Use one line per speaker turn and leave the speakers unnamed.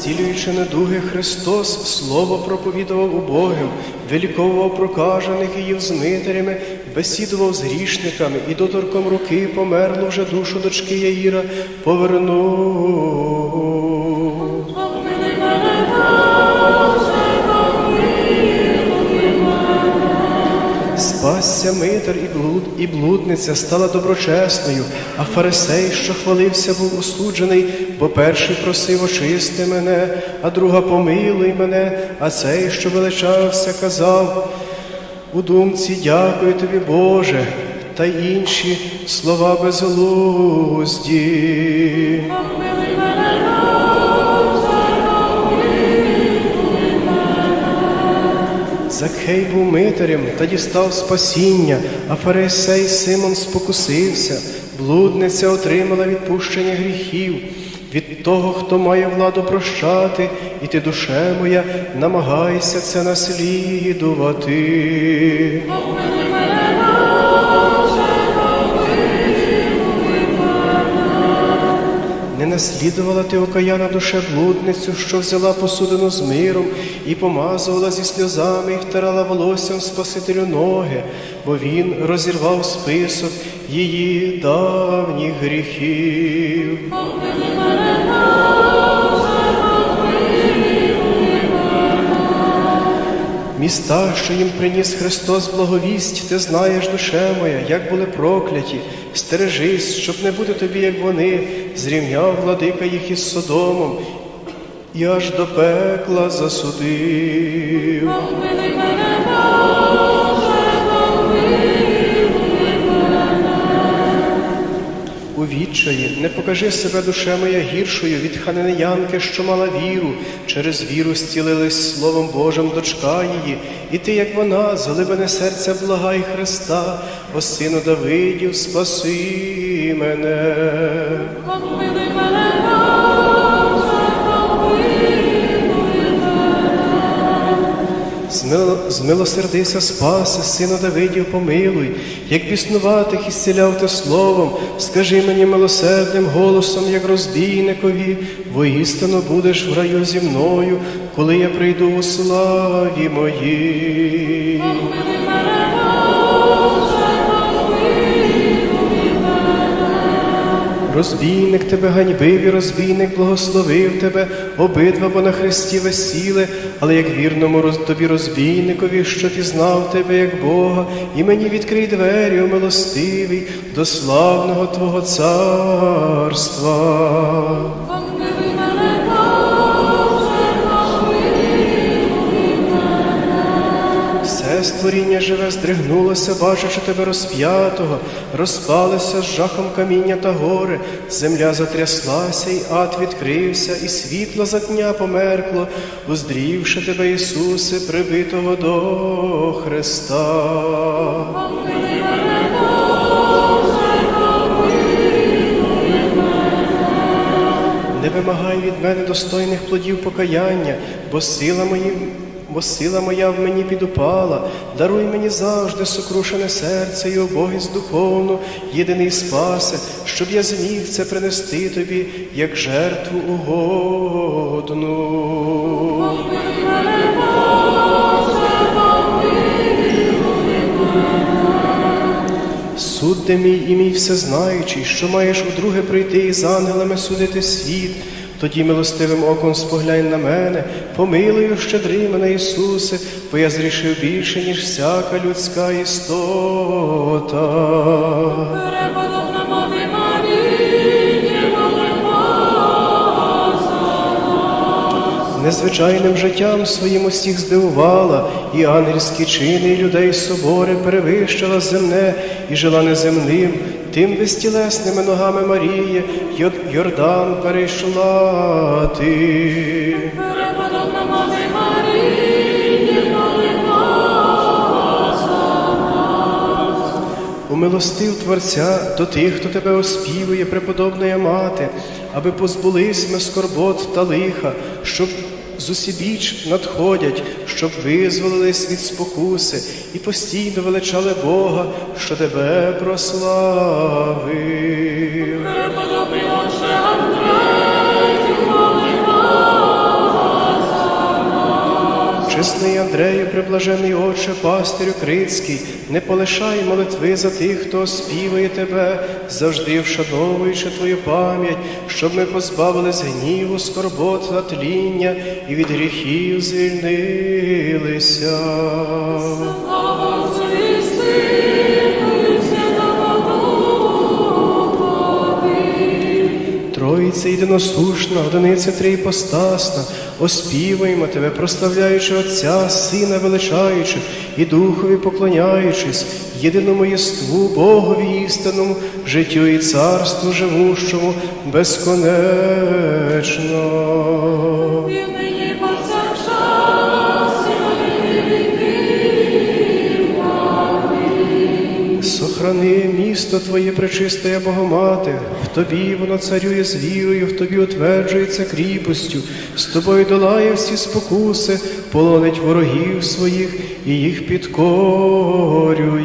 Зцілюючи недуги Христос, слово проповідував убогим, виліковував прокажених і їв з митарями, бесідував з грішниками і доторком руки померлу вже душу дочки Яїра повернув. Спасся митар і блуд, і блудниця стала доброчесною, а фарисей, що хвалився, був осуджений, бо перший просив очисти мене, а друга помилуй мене, а цей, що величався, казав. У думці дякую тобі, Боже, та інші слова безглузді. Закхей був митарем та дістав спасіння, а фарисей Симон спокусився, блудниця отримала відпущення гріхів. Від того, хто має владу прощати, і ти, душе моя, намагайся це наслідувати. Не наслідувала ти окаяна душе блудницю, що взяла посудину з миром і помазувала зі сльозами, і втирала волоссям Спасителю ноги, бо він розірвав список її давніх гріхів. Міста, що їм приніс Христос благовість, ти знаєш, душе моя, як були прокляті. Стережись, щоб не бути тобі, як вони, зрівняв владика їх із Содомом, і аж до пекла засудив. У відчаї не покажи себе, душе моя, гіршою від хананеянки, що мала віру, через віру зцілились Словом Божим дочка її, і ти, як вона, залибане серця благай Христа, о сину Давидів, спаси мене.
Помилуй мене,
Змилосердися, спаси, сину Давидів, помилуй, як біснуватих зціляв ти словом, скажи мені милосердним голосом, як розбійникові, воістину будеш в раю зі мною, коли я прийду у славі моїй. Розбійник тебе ганьбив і розбійник благословив тебе, обидва бо на хресті весіли, але як вірному тобі розбійникові, що пізнав тебе як Бога, і мені відкрий двері, о милостивий, до славного Твого царства. Все створіння живе здригнулося, бачачи тебе розп'ятого, розпалися з жахом каміння та гори, земля затряслася, і ад відкрився, і світло за дня померкло, уздрівши тебе, Ісусе, прибитого до Христа. Не вимагай від мене достойних плодів покаяння, бо сила мої. Бо сила моя в мені підупала, даруй мені завжди сокрушене серце і обогість духовну, єдиний спасе, щоб я зміг це принести тобі, як жертву угодну.
мене,
мій і мій всезнаючий, що маєш удруге прийти і з ангелами судити світ. Тоді милостивим оком споглянь на мене, помилуй, щедри мене, Ісусе, бо я зрішив більше, ніж всяка людська істота. Незвичайним життям своїм усіх здивувала, і ангельські чини, і людей собори перевищила земне і жила неземним, тим безтілесними ногами Марії, Йордан перейшла ти. Умилостив Творця до тих, хто тебе оспівує, преподобна мати, аби позбулись ми скорбот та лиха, щоб зусібіч надходять, щоб визволились від спокуси і постійно величали Бога, що тебе прославив. Чесний Андрею, приблажений Отче, пастирю Крицький, не полишай молитви за тих, хто співає тебе, завжди вшановуючи твою пам'ять, щоб ми позбавились гніву, скорбот та тління і від гріхів звільнилися. Тройця єдиносушна, одиниця трійпостасна, оспіваємо тебе, прославляючи Отця, Сина величаючи і Духові поклоняючись, єдиному єству, Богові істинному, життю і царству живущому безконечно. Сохрани місто Твоє пречисте, Богомати, в Тобі воно царює з вірою, в Тобі утверджується кріпостю, з Тобою долає всі спокуси, полонить ворогів своїх і їх підкорює.